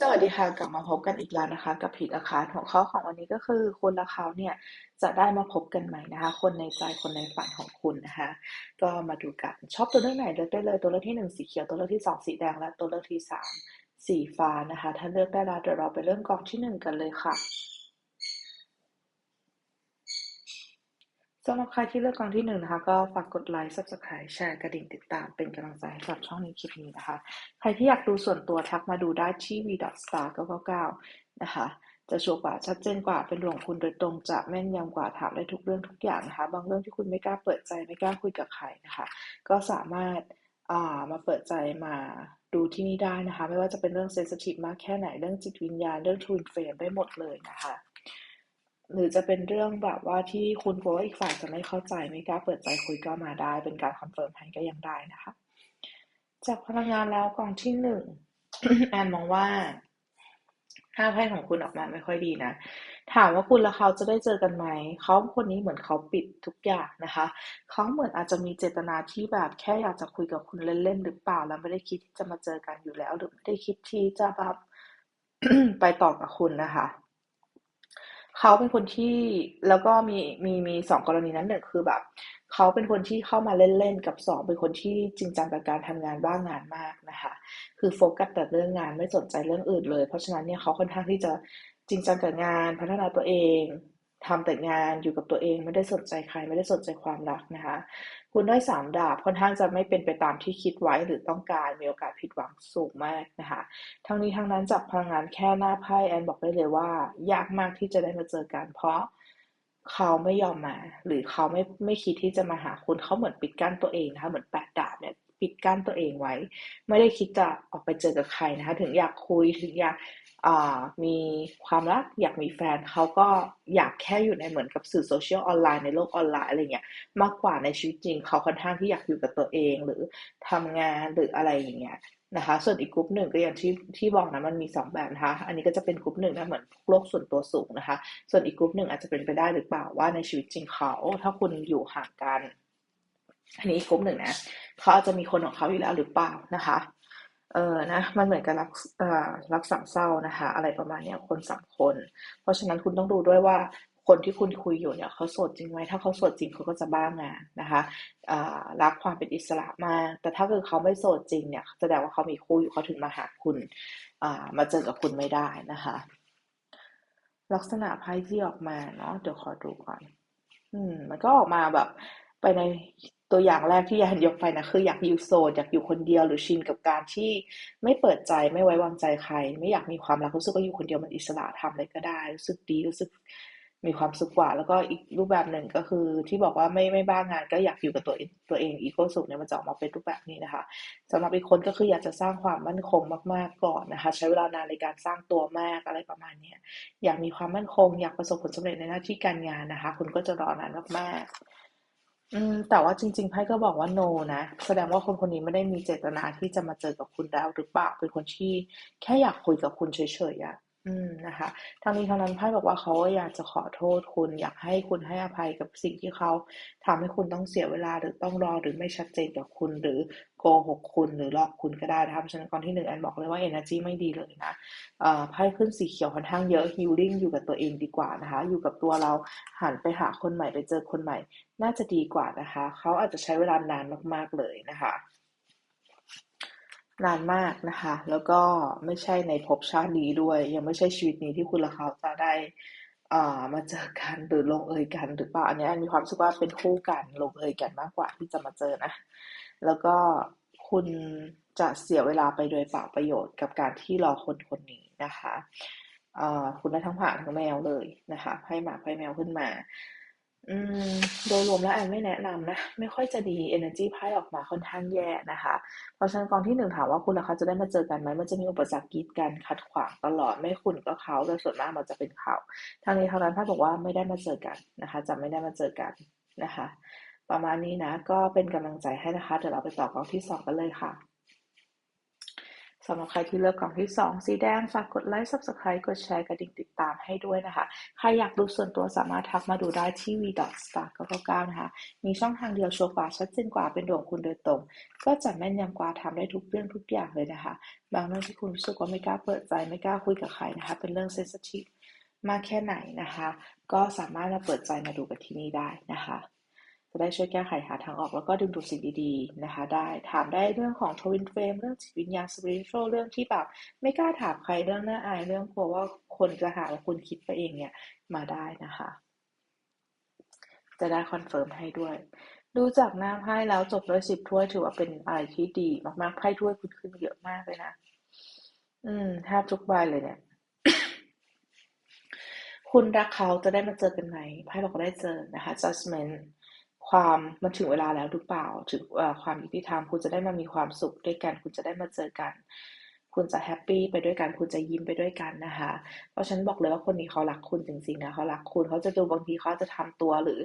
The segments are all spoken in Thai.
สวัสดีค่ะ กลับมาพบกันอีกแล้วนะคะ กับผิดอาคารหัวข้อของวันนี้ก็คือคุณและเขาเนี่ยจะได้มาพบกันใหม่นะคะ คนในใจคนในฝันของคุณนะคะ ก็มาดูกันชอบตัวเลือกไหนเลือกได้เลยตัวเลือกที่หนึ่งสีเขียวตัวเลือกที่สองสีแดงและตัวเลือกที่สามสีฟ้านะคะ ถ้าเลือกได้แล้วเดี๋ยวเราไปเริ่มกองที่หนึ่งกันเลยค่ะ สำหรับใครที่เลือกกองที่หนึ่งนะคะ ก็ฝากกดไลค์ subscribe แชร์กระดิ่งติดตามเป็นกำลังใจให้กับช่องนี้คลิปนี้นะคะ ใครที่อยากดูส่วนตัวทักมาดูได้ที่ v.star999 นะคะ จะชัวร์กว่าชัดเจนกว่าเป็นหลวงคุณโดยตรงจะแม่นยำกว่าถามได้ทุกเรื่องทุกอย่างนะคะ บางเรื่องที่คุณไม่กล้าเปิดใจไม่กล้าคุยกับใครนะคะ ก็สามารถมาเปิดใจมาดูที่นี่ได้นะคะ ไม่ว่าจะเป็นเรื่องเซนซิทีฟมากแค่ไหนเรื่องจิตวิญญาณเรื่องทวินเฟรมได้หมดเลยนะคะ หรือจะเป็นเรื่องแบบว่าที่คุณกลัวว่าอีกฝ่ายจะไม่เข้าใจไม่กล้าเปิดใจคุยก็มาได้ เป็นการคอนเฟิร์มให้ก็ยังได้นะคะ จากพลังงานแล้วกองที่หนึ่งแอนมองว่าห้าไพ่ของคุณออกมาไม่ค่อยดีนะถามว่าคุณและเขาจะได้เจอกันไหมเขาคนนี้เหมือนเขาปิดทุกอย่างนะคะ เขาเหมือนอาจจะมีเจตนาที่แบบแค่อยากจะคุยกับคุณเล่นๆหรือเปล่าแล้วไม่ได้คิดที่จะมาเจอกันอยู่แล้ว หรือไม่ได้คิดที่จะแบบไปต่อกับคุณนะคะ เขาเป็นคนที่แล้วก็มีมีมีสองกรณีนั้นหนึ่งคือแบบเขาเป็นคนที่เข้ามาเล่นๆกับสองเป็นคนที่จริงจังกับการทำงานบ้างงานมากนะคะ คือโฟกัสแต่เรื่องงานไม่สนใจเรื่องอื่นเลย เพราะฉะนั้นเนี่ยเขาค่อนข้างที่จะจริงจังกับงานพัฒนาตัวเอง ทำแต่งานอยู่กับตัวเองไม่ได้สนใจใครไม่ได้สนใจความรักนะคะ คุณได้สามดาบค่อนข้างจะไม่เป็นไปตามที่คิดไว้หรือต้องการมีโอกาสผิดหวังสูงมากนะคะ ทั้งนี้ทั้งนั้นจากพลังงานแค่หน้าไพ่แอนบอกได้เลยว่า ยากมากที่จะได้มาเจอกัน เพราะเขาไม่ยอมมา หรือเขาไม่ไม่คิดที่จะมาหาคุณเขาเหมือนปิดกั้นตัวเองนะคะเหมือนแปดดาบเนี่ยปิดกั้นตัวเองไว้ ไม่ได้คิดจะออกไปเจอกับใครนะคะ ถึงอยากคุยถึงอยาก มีความรักอยากมีแฟนเขาก็อยากแค่อยู่ในเหมือนกับสื่อโซเชียลออนไลน์ในโลกออนไลน์อะไรเงี้ยมากกว่าในชีวิตจริงเขาค่อนข้างที่อยากอยู่กับตัวเองหรือทำงานหรืออะไรอย่างเงี้ยนะคะ ส่วนอีกกลุ่มหนึ่งก็อย่างที่ที่บอกนะมันมี 2 แบบนะคะ อันนี้ก็จะเป็นกลุ่มหนึ่งนะเหมือนโลกส่วนตัวสูงนะคะ ส่วนอีกกลุ่มหนึ่งอาจจะเป็นไปได้หรือเปล่าว่าในชีวิตจริงเขา ถ้าคุณอยู่ห่างกัน อันนี้กลุ่มหนึ่งนะเขาอาจจะมีคนของเขาอยู่แล้วหรือเปล่านะคะ เออนะ มันเหมือนกับรักเอ่อรักสามเศร้านะคะ อะไรประมาณนี้คนสามคน เพราะฉะนั้นคุณต้องดูด้วยว่าคนที่คุณคุยอยู่เนี่ยเขาโสดจริงไหมถ้าเขาโสดจริงเขาก็จะบ้างานนะคะรักความเป็นอิสระมาก แต่ถ้าเกิดเขาไม่โสดจริงเนี่ยแสดงว่าเขามีคู่อยู่เขาถึงมาหาคุณมาเจอกับคุณไม่ได้นะคะ ลักษณะไพ่ที่ออกมาเนาะเดี๋ยวขอดูก่อน อืม มันก็ออกมาแบบไปใน ตัวอย่างแรกที่ยันยกไปนะคืออยากอยู่โซนอยากอยู่คนเดียวหรือชินกับการที่ไม่เปิดใจไม่ไว้วางใจใคร ไม่อยากมีความรักรู้สึกว่าอยู่คนเดียวมันอิสระทำอะไรก็ได้รู้สึกดีรู้สึกมีความสุขกว่า แล้วก็อีกรูปแบบหนึ่งก็คือที่บอกว่าไม่ไม่บ้างงาน ก็อยากอยู่กับตัวตัวเองอีโก้สุขเนี่ยมันจะออกมาเป็นรูปแบบนี้นะคะสำหรับอีกคนก็คืออยากจะสร้างความมั่นคงมากๆก่อนนะคะ ใช้เวลานานในการสร้างตัวมากอะไรประมาณนี้อยากมีความมั่นคง อยากประสบผลสำเร็จในหน้าที่การงานนะคะ คุณก็จะรอนานมากๆ อืม แต่ว่าจริง ๆ ไพ่ก็บอกว่าโนนะ แสดงว่าคนคนนี้ไม่ได้มีเจตนาที่จะมาเจอกับคุณแล้วหรือเปล่า เป็นคนที่แค่อยากคุยกับคุณเฉย ๆ อะ อืม นะคะทางนี้ทางนั้นไพ่บอกว่า เขาอยากจะขอโทษคุณ อยากให้คุณให้อภัยกับสิ่งที่เขาทำให้คุณต้องเสียเวลา หรือต้องรอ หรือไม่ชัดเจนกับคุณ หรือโกหกคุณ หรือหลอกคุณก็ได้นะคะฉะนั้นกอนที่หนึ่งแอนบอกเลยว่า energy ไม่ดีเลยนะไพ่ขึ้นสีเขียวค่อนข้างเยอะ healing อยู่กับตัวเองดีกว่านะคะ อยู่กับตัวเรา หันไปหาคนใหม่ ไปเจอคนใหม่ น่าจะดีกว่านะคะ เขาอาจจะใช้เวลานานมาก ๆ เลยนะคะ นานมากนะคะ แล้วก็ไม่ใช่ในภพชาตินี้ด้วย ยังไม่ใช่ชีวิตนี้ที่คุณและเขาจะได้อ่ามาเจอกันหรือลงเอยกันหรือเปล่าอันนี้มีความรู้สึกว่าเป็นคู่กันลงเอยกันมากกว่าที่จะมาเจอนะแล้วก็คุณจะเสียเวลาไปโดยเปล่าประโยชน์กับการที่รอคนคนนี้นะคะคุณได้ทั้งผ่านทั้งแมวเลยนะคะให้หมาให้แมวขึ้นมา อืม โดยรวมแล้วแอนไม่แนะนำนะ ไม่ค่อยจะดี energy ไพ่ออกมาค่อนข้างแย่นะคะ เพราะฉะนั้นกองที่หนึ่งถามว่าคุณล่ะคะจะได้มาเจอกันไหม มันจะมีอุปสรรคกีดกันขัดขวางตลอด ไม่คุณก็เขาแต่ส่วนมากมันจะเป็นเขาทางนี้ทางนั้นถ้าบอกว่าไม่ได้มาเจอกันนะคะ จะไม่ได้มาเจอกันนะคะ ประมาณนี้นะ ก็เป็นกำลังใจให้นะคะ เดี๋ยวเราไปต่อกองที่สองกันเลยค่ะ สำหรับใครที่เลือกกล่องที่ 2 สีแดง ฝากกดไลค์ Subscribe กดแชร์กระดิ่งติดตามให้ด้วยนะคะ ใครอยากดูส่วนตัวสามารถทักมาดูได้ที่ v s t a r 9 9นะคะ มีช่องทางเดียวชัวร์กว่าชัดเจนกว่าเป็นดวงคุณโดยตรง ก็จะแม่นยำกว่าทำได้ทุกเรื่องทุกอย่างเลยนะคะ บางเรื่องที่คุณรู้สึกว่าไม่กล้าเปิดใจไม่กล้าคุยกับใครนะคะ เป็นเรื่องเซสทีฟมากแค่ไหนนะคะ ก็สามารถมาเปิดใจมาดูกันที่นี่ได้นะคะ จะได้ช่วยแก้ไขหาทางออกแล้วก็ดึงดูดสิ่งดีๆนะคะ ได้ถามได้เรื่องของทวินเฟรมเรื่องจิตวิญญาณสปิริตชัลเรื่องที่แบบไม่กล้าถามใครเรื่องน่าอายเรื่องกลัวว่าคนจะหาว่าคุณคิดไปเองเนี่ยมาได้นะคะ จะได้คอนเฟิร์มให้ด้วย ดูจากหน้าไพ่แล้วจบด้วยสิบถ้วยถือว่าเป็นอะไรที่ดีมากๆไพ่ถ้วยคุณขึ้นเยอะมากเลยนะ อืมแทบทุกใบเลยเนี่ยคุณรักเขาจะได้มาเจอกันไหมไพ่บอกได้เจอนะคะ judgment ความมันถึงเวลาแล้วหรือเปล่า ถึงความยุติธรรมคุณจะได้มามีความสุขด้วยกัน คุณจะได้มาเจอกัน คุณจะแฮปปี้ไปด้วยกัน คุณจะยิ้มไปด้วยกันนะคะ เพราะฉันบอกเลยว่าคนนี้เขารักคุณจริงๆนะเขารักคุณเขาจะดูบางทีเขาจะทำตัวหรือ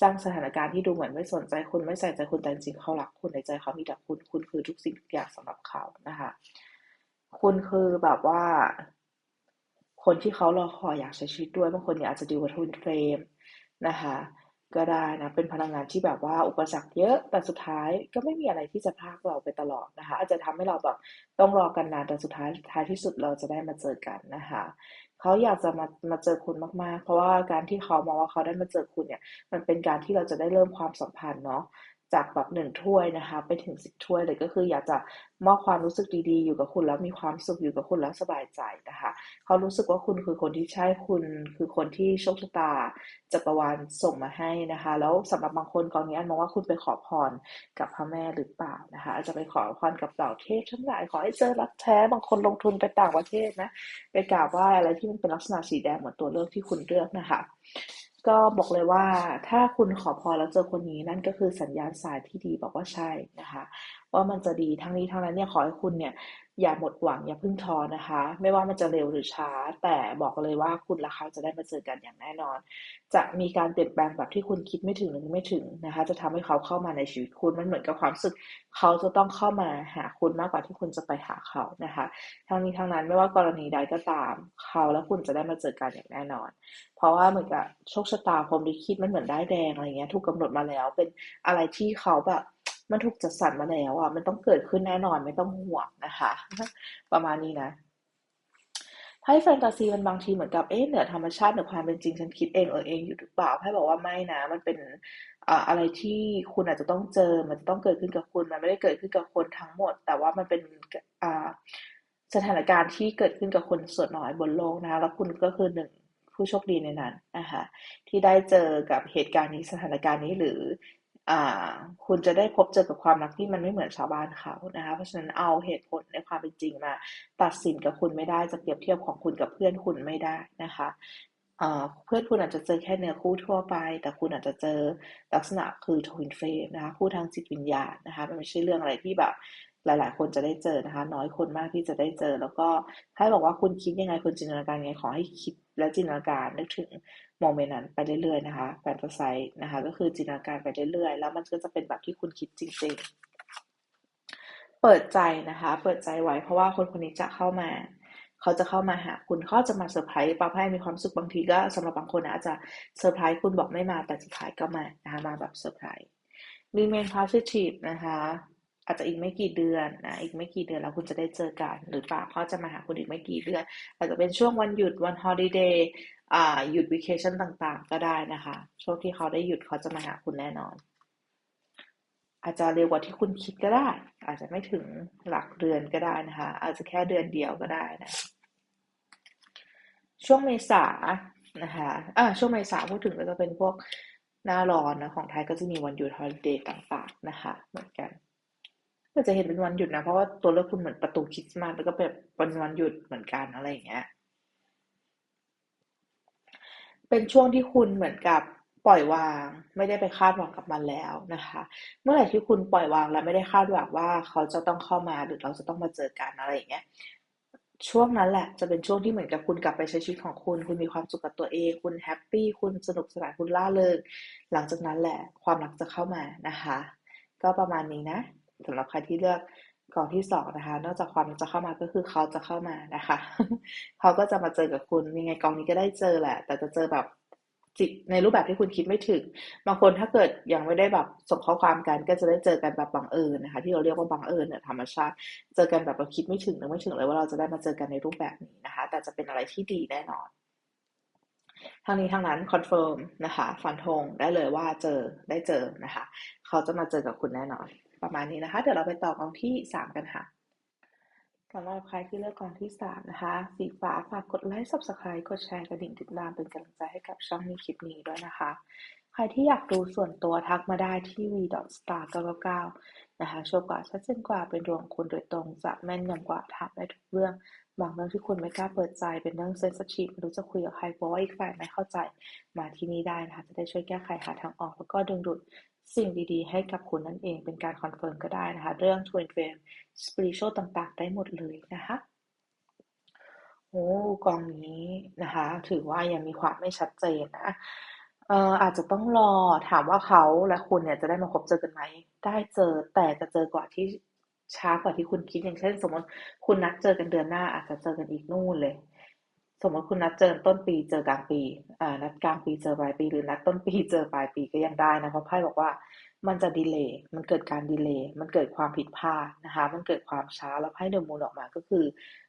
สร้างสถานการณ์ที่ดูเหมือนไม่สนใจคุณไม่ใส่ใจคุณแต่จริงเขารักคุณในใจเขามีแต่คุณคุณคือทุกสิ่งทุกอย่างสำหรับเขานะคะ คุณคือแบบว่า คนที่เขารอคอยอยากใช้ชีวิตด้วยบางคนอยากจะดีกว่าทุนเฟรมนะคะ ก็ได้นะ เป็นพลังงานที่แบบว่าอุปสรรคเยอะ แต่สุดท้ายก็ไม่มีอะไรที่จะพากเราไปตลอดนะคะ อาจจะทำให้เราแบบต้องรอกันนานแต่สุดท้ายท้ายที่สุดเราจะได้มาเจอกันนะคะเขาอยากจะมามาเจอคุณมากๆ เพราะว่าการที่เขามองว่าเขาได้มาเจอคุณเนี่ย มันเป็นการที่เราจะได้เริ่มความสัมพันธ์เนาะ จากแบบหนึ่งถ้วยนะคะ ไปถึงสิบถ้วยเลยก็คืออยากจะมอบความรู้สึกดีๆ อยู่กับคุณแล้วมีความสุขอยู่กับคุณแล้วสบายใจนะคะ เขารู้สึกว่าคุณคือคนที่ใช่คุณคือคนที่โชคชะตาจักรวาลส่งมาให้นะคะ แล้วสำหรับบางคนกองนี้อันมองว่าคุณไปขอพรกับพระแม่หรือเปล่านะคะอาจจะไปขอพรกับเหล่าเทพทั้งหลายขอให้เจอรักแท้บางคนลงทุนไปต่างประเทศนะไปกราบไหว้อะไรที่มันเป็นลักษณะสีแดงเหมือนตัวเลือกที่คุณเลือกนะคะ ก็บอกเลยว่าถ้าคุณขอพรแล้วเจอคนนี้นั่นก็คือสัญญาณสายที่ดีบอกว่าใช่นะคะว่ามันจะดีทั้งนี้ทั้งนั้นเนี่ยขอให้คุณเนี่ยอย่าหมดหวังอย่าพึ่งท้อนะคะ ไม่ว่ามันจะเร็วหรือช้า แต่บอกเลยว่าคุณและเขาจะได้มาเจอกันอย่างแน่นอน จะมีการเปลี่ยนแปลงแบบที่คุณคิดไม่ถึงหรือไม่ถึงนะคะ จะทำให้เขาเข้ามาในชีวิตคุณมันเหมือนกับความสึก เขาจะต้องเข้ามาหาคุณมากกว่าที่คุณจะไปหาเขานะคะทั้งนี้ทั้งนั้นไม่ว่ากรณีใดก็ตาม เขาและคุณจะได้มาเจอกันอย่างแน่นอน เพราะว่าเหมือนกับโชคชะตาพรมลิขิตมันเหมือนได้แดงอะไรเงี้ยถูกกาหนดมาแล้วเป็นอะไรที่เขาแบบ มันถูกจัดสรรมาแล้วอะมันต้องเกิดขึ้นแน่นอนไม่ต้องห่วงนะคะ ประมาณนี้นะไพ่แฟนตาซีมันบางทีเหมือนกับเอ๊ะเหนือธรรมชาติเหนือความเป็นจริงฉันคิดเองเออเองอยู่หรือเปล่าไพ่บอกว่าไม่นะ มันเป็นอะไรที่คุณอาจจะต้องเจอ มันจะต้องเกิดขึ้นกับคุณ มันไม่ได้เกิดขึ้นกับคนทั้งหมด แต่ว่ามันเป็นสถานการณ์ที่เกิดขึ้นกับคนส่วนน้อยบนโลกนะ แล้วคุณก็คือหนึ่งผู้โชคดีในนั้นนะคะที่ได้เจอกับเหตุการณ์นี้สถานการณ์นี้หรือ คุณจะได้พบเจอกับความรักที่มันไม่เหมือนชาวบ้านเขานะคะ เพราะฉะนั้นเอาเหตุผลในความเป็นจริงมา ตัดสินกับคุณไม่ได้จะเปรียบเทียบของคุณกับเพื่อนคุณไม่ได้นะคะเพื่อนคุณอาจจะเจอแค่เนื้อคู่ทั่วไป แต่คุณอาจจะเจอลักษณะคือทวินเฟรมนะคะคู่ทางจิตวิญญาณนะคะมันไม่ใช่เรื่องอะไรที่แบบ หลาย ๆ คนจะได้เจอนะคะ น้อยคนมากที่จะได้เจอ แล้วก็ให้บอกว่าคุณคิดยังไงคุณจินตนาการยังไงขอให้คิดและจินตนาการนึกถึงโมเมนต์นั้นไปเรื่อย ๆ นะคะแฟนตาไซีนะคะ ก็คือจินตนาการไปเรื่อย ๆ แล้วมันก็จะเป็นแบบที่คุณคิดจริง ๆ เปิดใจนะคะ เปิดใจไว้เพราะว่าคนคนนี้จะเข้ามาเขาจะเข้ามาหาคุณเขาจะมาเซอร์ไพรส์ปาให้มีความสุขบางทีก็สำหรับบางคนอาจจะเซอร์ไพรส์คุณบอกไม่มาแต่สุดท้ายก็มานะคะมาแบบเซอร์ไพรส์ remain positive นะคะ อาจจะอีกไม่กี่เดือนนะอีกไม่กี่เดือนแล้วคุณจะได้เจอกัน หรือเปล่าเขาจะมาหาคุณอีกไม่กี่เดือน อาจจะเป็นช่วงวันหยุดวันฮอลิเดย์หยุดวิเคชันต่างๆ ก็ได้นะคะ ช่วงที่เขาได้หยุดเขาจะมาหาคุณแน่นอน อาจจะเร็วกว่าที่คุณคิดก็ได้ อาจจะไม่ถึงหลักเดือนก็ได้นะคะ อาจจะแค่เดือนเดียวก็ได้นะช่วงเมษานะคะอ่าช่วงเมษาพูดถึงก็จะเป็นพวกหน้าร้อนนะของไทยก็จะมีวันหยุดฮอลิเดย์ต่างๆนะคะ เหมือนกัน ก็จะเห็นเป็นวันหยุดนะ เพราะว่าตัวเลือกคุณเหมือนประตูคริสต์มาสแล้วก็แบบเป็นวันหยุดเหมือนกันอะไรอย่างเงี้ย เป็นช่วงที่คุณเหมือนกับปล่อยวาง ไม่ได้ไปคาดหวังกับมันแล้วนะคะ เมื่อไหร่ที่คุณปล่อยวางแล้วไม่ได้คาดหวังว่าเขาจะต้องเข้ามาหรือเราจะต้องมาเจอกันอะไรอย่างเงี้ยช่วงนั้นแหละจะเป็นช่วงที่เหมือนกับคุณกลับไปใช้ชีวิตของคุณ คุณมีความสุขกับตัวเอง คุณแฮปปี้ คุณสนุกสนาน คุณล่าเริง หลังจากนั้นแหละ ความรักจะเข้ามานะคะ ก็ประมาณนี้นะ สำหรับใครที่เลือกกองที่สองนะคะ นอกจากความจะเข้ามาก็คือเขาจะเข้ามานะคะ เขาก็จะมาเจอกับคุณยังไงกองนี้ก็ได้เจอแหละ แต่จะเจอแบบจิตในรูปแบบที่คุณคิดไม่ถึง บางคนถ้าเกิดยังไม่ได้แบบส่งข้อความกันก็จะได้เจอกันแบบบังเอิญนะคะ ที่เราเรียกว่าบังเอิญเนี่ยธรรมชาติ เจอกันแบบเราคิดไม่ถึงนึกไม่ถึงเลยว่าเราจะได้มาเจอกันในรูปแบบนี้นะคะ แต่จะเป็นอะไรที่ดีแน่นอนทั้งนี้ทั้งนั้นคอนเฟิร์มนะคะ ฟันธงได้เลยว่าเจอได้เจอนะคะ เขาจะมาเจอกับคุณแน่นอน ประมาณนี้นะคะ เดี๋ยวเราไปต่อกองที่สามกันค่ะสำหรับใครที่เลือกกองที่สามนะคะ สีฟ้าฝากกดไลค์ subscribe กดแชร์กระดิ่งติดตามเป็นกำลังใจให้กับช่องนี้คลิปนี้ด้วยนะคะ ใครที่อยากดูส่วนตัวทักมาได้ที่ v.star999 นะคะชัวร์กว่าชัดเจนกว่าเป็นดวงคุณโดยตรงจะแม่นยำกว่าถามได้ทุกเรื่อง บางเรื่องที่คุณไม่กล้าเปิดใจเป็นเรื่องเซนซิทีฟไม่รู้จะคุยกับใครเพราะว่าอีกฝ่ายไม่เข้าใจมาที่นี่ได้นะคะจะได้ช่วยแก้ไขหาทางออกแล้วก็ดึงดูด สิ่งดีๆ ให้กับคุณนั่นเอง เป็นการคอนเฟิร์มก็ได้นะคะ เรื่อง Twin Flame Spiritual ต่างๆ ได้หมดเลยนะคะโอ้กองนี้นะคะ ถือว่ายังมีความไม่ชัดเจนนะเอ่ออาจจะต้องรอถามว่าเขาและคุณเนี่ยจะได้มาพบเจอกันไหม ได้เจอแต่จะเจอกว่าที่ช้ากว่าที่คุณคิดอย่างเช่น สมมติคุณนัดเจอกันเดือนหน้า อาจจะเจอกันอีกนู่นเลย สมมติคุณนัดเจอต้นปีเจอกลางปีอ่านัดกลางปีเจอปลายปีหรือนัดต้นปีเจอปลายปีก็ยังได้นะเพราะไพ่บอกว่ามันจะดีเลย์มันเกิดการดีเลย์มันเกิดความผิดพลาดนะคะ มันเกิดความช้าแล้วไพ่เดอะมูนออกมาก็คือ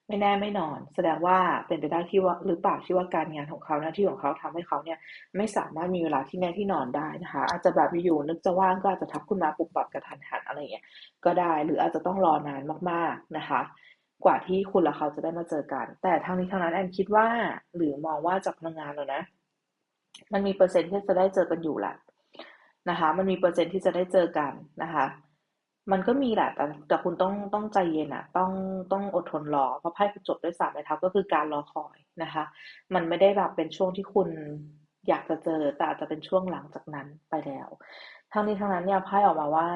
ไม่แน่ไม่นอน แสดงว่าเป็นไปได้ที่ว่าหรือเปล่าที่ว่าการงานของเขาหน้าที่ของเขาทำให้เขาเนี่ยไม่สามารถมีเวลาที่แน่ที่นอนได้นะคะ อาจจะแบบอยู่นึกจะว่างก็อาจจะทักคุณมาปุบปับกระทันหันอะไรเงี้ยก็ได้หรืออาจจะต้องรอนานมากๆนะคะ กว่าที่คุณและเขาจะได้มาเจอกัน แต่ทั้งนี้ทั้งนั้นแอนคิดว่า หรือมองว่าจากพลังงานแล้วนะ มันมีเปอร์เซ็นต์ที่จะได้เจอกันอยู่แหละนะคะ มันมีเปอร์เซ็นต์ที่จะได้เจอกันนะคะ มันก็มีแหละแต่แต่คุณต้องต้องใจเย็นอะต้องต้องอดทนรอเพราะไพ่จบด้วยสามไม้เท้าก็คือการรอคอยนะคะ มันไม่ได้แบบเป็นช่วงที่คุณอยากจะเจอแต่อาจจะเป็นช่วงหลังจากนั้นไปแล้วทั้งนี้ทั้งนั้นเนี่ยไพ่ออกมาว่า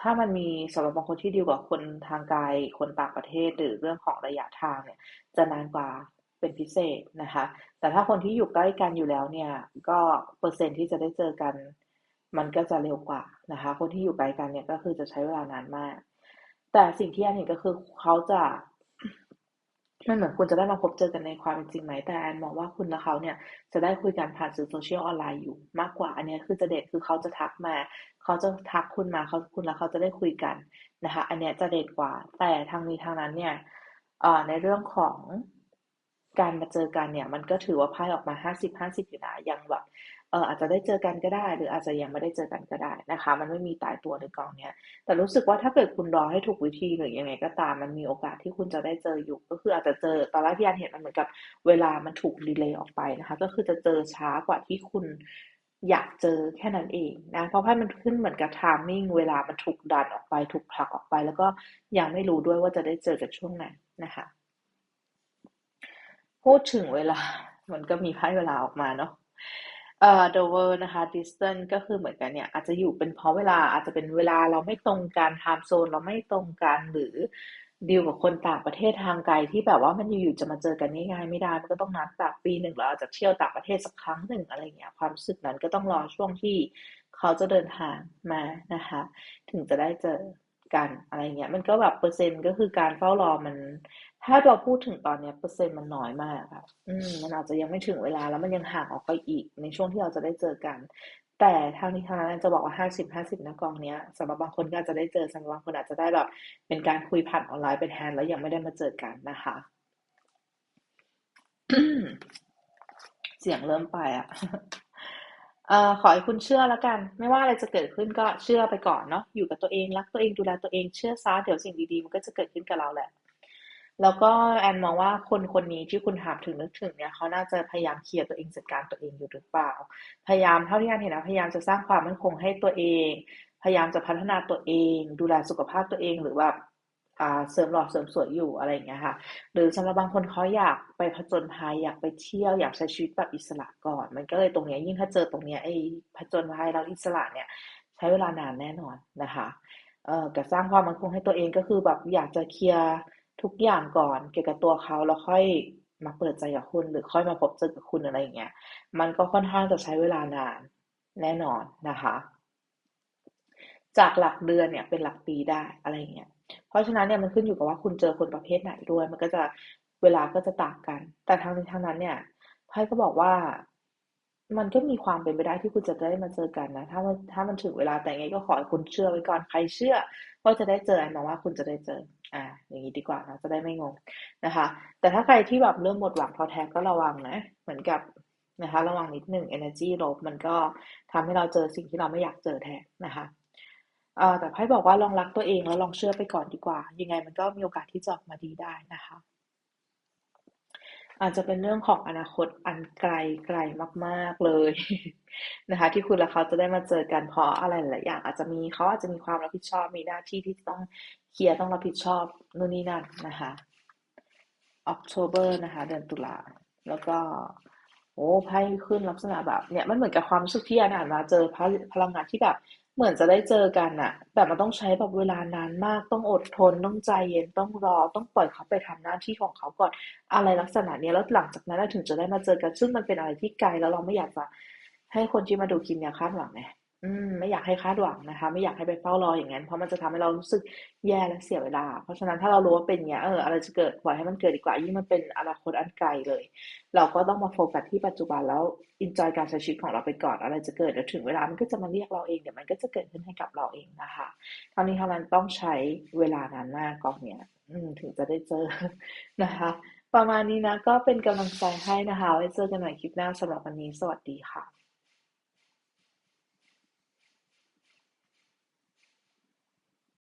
ถ้ามันมีสำหรับบางคนที่ดีกว่าคนทางไกลคนต่างประเทศหรือเรื่องของระยะทางเนี่ยจะนานกว่าเป็นพิเศษนะคะ แต่ถ้าคนที่อยู่ใกล้กันอยู่แล้วเนี่ย ก็เปอร์เซ็นต์ที่จะได้เจอกัน มันก็จะเร็วกว่านะคะ คนที่อยู่ไกลกันเนี่ยก็คือจะใช้เวลานานมาก แต่สิ่งที่อันเห็นก็คือเขาจะ มันเหมือนคุณจะได้มาพบเจอกันในความเป็นจริงไหมแต่แอนมองว่าคุณและเขาเนี่ยจะได้คุยกันผ่านสื่อโซเชียลออนไลน์อยู่มากกว่า อันนี้คือจะเด็ดคือเขาจะทักมา เขาจะทักคุณมาเขาคุณและเขาจะได้คุยกันนะคะ อันนี้จะเด็ดกว่า แต่ทางนี้ทางนั้นเนี่ยในเรื่องของการมาเจอกันเนี่ย มันก็ถือว่าไพ่ออกมาห้าสิบห้าสิบอยู่นะยังแบบ เอออาจจะได้เจอกันก็ได้ หรืออาจจะยังไม่ได้เจอกันก็ได้นะคะ มันไม่มีตายตัวในกองเนี้ย แต่รู้สึกว่าถ้าเกิดคุณรอให้ถูกวิธีหรือยังไงก็ตาม มันมีโอกาสที่คุณจะได้เจออยู่ ก็คืออาจจะเจอตอนแรกที่อันเห็นมันเหมือนกับเวลามันถูกดีเลย์ออกไปนะคะ ก็คือจะเจอช้ากว่าที่คุณอยากเจอแค่นั้นเองนะ เพราะไพ่มันขึ้นเหมือนกับทามมิ่งเวลามันถูกดันออกไป ถูกผลักออกไป แล้วก็ยังไม่รู้ด้วยว่าจะได้เจอกันช่วงไหนนะคะ พูดถึงเวลา มันก็มีไพ่เวลาออกมาเนาะ เอ่อ Dover นะคะ distance ก็คือเหมือนกันเนี่ย อาจจะอยู่เป็นเพราะเวลาอาจจะเป็นเวลาเราไม่ตรงกัน time zone เราไม่ตรงกันหรือดีลกับคนต่างประเทศทางไกลที่แบบว่ามันอยู่ๆจะมาเจอกันง่ายๆไม่ได้ มันก็ต้องนัดแบบปีหนึ่งเราอาจจะเที่ยวต่างประเทศสักครั้งหนึ่งอะไรเงี้ยความรู้สึกนั้นก็ต้องรอช่วงที่เขาจะเดินทางมานะคะ ถึงจะได้เจอกันอะไรเงี้ยมันก็แบบเปอร์เซ็นต์ก็คือการเฝ้ารอมัน ถ้าเราพูดถึงตอนนี้เปอร์เซ็นต์มันน้อยมากค่ะอืมมันอาจจะยังไม่ถึงเวลาแล้วมันยังห่างออกไปอีกในช่วงที่เราจะได้เจอกัน แต่ทางนี้ทางนั้นจะบอกว่าห้าสิบห้าสิบนะกองเนี้ยสำหรับบางคนก็อาจจะได้เจอสำหรับบางคนอาจจะได้แบบเป็นการคุยผ่านออนไลน์เป็นแทนแล้วยังไม่ได้มาเจอกันนะคะ เสียงเริ่มไปอะเอ่อขอให้คุณเชื่อแล้วกัน ไม่ว่าอะไรจะเกิดขึ้นก็เชื่อไปก่อนเนาะอยู่กับตัวเองรักตัวเองดูแลตัวเองเชื่อซะเดี๋ยวสิ่งดีๆมันก็จะเกิดขึ้นกับเราแหละ แล้วก็แอนมองว่าคนคนนี้ที่คุณถามถึงนึกถึงเนี่ยเขาน่าจะพยายามเคลียร์ตัวเองจัดการตัวเองอยู่หรือเปล่า พยายามเท่าที่แอนเห็นนะพยายามจะสร้างความมั่นคงให้ตัวเอง พยายามจะพัฒนาตัวเอง ดูแลสุขภาพตัวเองหรือแบบเสริมหล่อเสริมสวยอยู่อะไรอย่างเงี้ยค่ะ หรือสำหรับบางคนเขาอยากไปผจญภัยอยากไปเที่ยวอยากใช้ชีวิตแบบอิสระก่อน มันก็เลยตรงนี้ยิ่งถ้าเจอตรงเนี้ยไอ้ผจญภัยเราอิสระเนี่ย ใช้เวลานานแน่นอนนะคะเอ่อกับสร้างความมั่นคงให้ตัวเองก็คือแบบอยากจะเคลียร์ ทุกอย่างก่อนเกี่ยวกับตัวเขาแล้วค่อยมาเปิดใจกับคุณหรือค่อยมาพบเจอกับคุณอะไรอย่างเงี้ย มันก็ค่อนข้างจะใช้เวลานานแน่นอนนะคะ จากหลักเดือนเนี่ยเป็นหลักปีได้อะไรอย่างเงี้ย เพราะฉะนั้นเนี่ยมันขึ้นอยู่กับว่าคุณเจอคนประเภทไหนด้วย มันก็จะเวลาก็จะต่างกัน แต่ทางนี้ทางนั้นเนี่ยไพ่ก็บอกว่า มันก็มีความเป็นไปได้ที่คุณจะได้มาเจอกันนะ ถ้ามันถ้ามันถึงเวลาแต่ไงก็ขอให้คุณเชื่อไว้ก่อนใครเชื่อว่าจะได้เจออันมาว่าคุณจะได้เจอ อ่า อย่างนี้ดีกว่านะจะได้ไม่งงนะคะ แต่ถ้าใครที่แบบเริ่มหมดหวังท้อแท้ก็ระวังนะเหมือนกับนะคะ ระวังนิดหนึ่ง energy ลบมันก็ทำให้เราเจอสิ่งที่เราไม่อยากเจอแทนนะคะแต่ไพ่บอกว่าลองรักตัวเองแล้วลองเชื่อไปก่อนดีกว่า ยังไงมันก็มีโอกาสที่จะออกมาดีได้นะคะ อาจจะเป็นเรื่องของอนาคตอันไกลไกลมาก ๆเลยนะคะ ที่คุณและเขาจะได้มาเจอกันเพราะอะไรหลายอย่าง อาจจะมีเขาอาจจะมีความรับผิดชอบมีหน้าที่ที่ต้องเคลียร์ต้องรับผิดชอบนู่นนี่นั่นนะคะ October นะคะ เดือนตุลาแล้วก็โอ้ไพ่ขึ้นลักษณะแบบเนี่ยมันเหมือนกับความรู้สึกที่อ่านมาเจอพลังงานที่แบบ เหมือนจะได้เจอกันอะ แต่มันต้องใช้แบบเวลานานมาก ต้องอดทน ต้องใจเย็น ต้องรอ ต้องปล่อยเขาไปทำหน้าที่ของเขาก่อน อะไรลักษณะนี้แล้วหลังจากนั้นถึงจะได้มาเจอกัน ซึ่งมันเป็นอะไรที่ไกล แล้วเราไม่อยากจะให้คนที่มาดูคลิปเนี่ยคาดหวังไง อืม ไม่อยากให้คาดหวังนะคะ ไม่อยากให้ไปเฝ้ารออย่างนั้น เพราะมันจะทำให้เรารู้สึกแย่และเสียเวลา เพราะฉะนั้นถ้าเรารู้ว่าเป็นเงี้ย เออ อะไรจะเกิดปล่อยให้มันเกิดดีกว่า ยิ่งมันเป็นอนาคตอันไกลเลย เราก็ต้องมาโฟกัสที่ปัจจุบันแล้วอินจอยการใช้ชีวิตของเราไปก่อน อะไรจะเกิดเดี๋ยวถึงเวลามันก็จะมาเรียกเราเอง เดี๋ยวมันก็จะเกิดขึ้นให้กับเราเองนะคะทั้งนี้ทั้งนั้นต้องใช้เวลานานมากกองเนี้ยถึงจะได้เจอ นะคะ ประมาณนี้นะ ก็เป็นกำลังใจให้นะคะ ไว้เจอกันใหม่คลิปหน้าสำหรับวันนี้ สวัสดีค่ะ